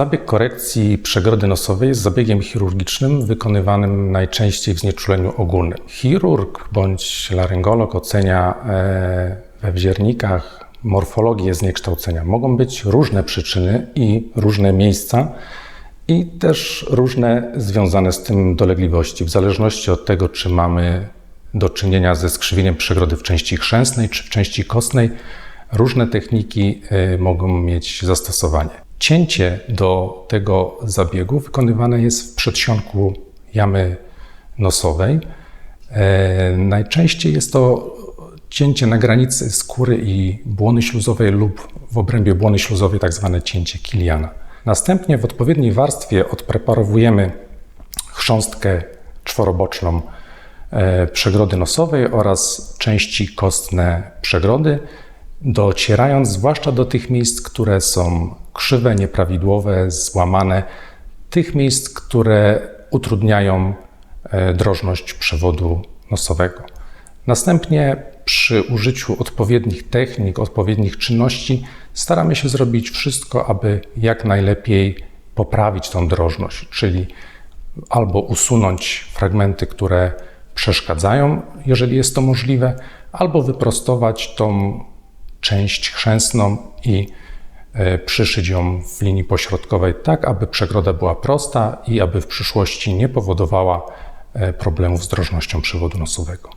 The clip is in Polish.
Zabieg korekcji przegrody nosowej jest zabiegiem chirurgicznym wykonywanym najczęściej w znieczuleniu ogólnym. Chirurg bądź laryngolog ocenia e, we wziernikach morfologię zniekształcenia. Mogą być różne przyczyny i różne miejsca i też różne związane z tym dolegliwości, w zależności od tego, czy mamy do czynienia ze skrzywieniem przegrody w części chrzęsnej czy w części kostnej, różne techniki y, mogą mieć zastosowanie. Cięcie do tego zabiegu wykonywane jest w przedsionku jamy nosowej. E, Najczęściej jest to cięcie na granicy skóry i błony śluzowej lub w obrębie błony śluzowej, tak zwane cięcie Kiliana. Następnie w odpowiedniej warstwie odpreparowujemy chrząstkę czworoboczną e, przegrody nosowej oraz części kostne przegrody, docierając zwłaszcza do tych miejsc, które są krzywe, nieprawidłowe, złamane, tych miejsc, które utrudniają e, drożność przewodu nosowego. Następnie przy użyciu odpowiednich technik, odpowiednich czynności staramy się zrobić wszystko, aby jak najlepiej poprawić tą drożność, czyli albo usunąć fragmenty, które przeszkadzają, jeżeli jest to możliwe, albo wyprostować tą część chrzęsną i e, przyszyć ją w linii pośrodkowej, tak aby przegroda była prosta i aby w przyszłości nie powodowała e, problemów z drożnością przewodu nosowego.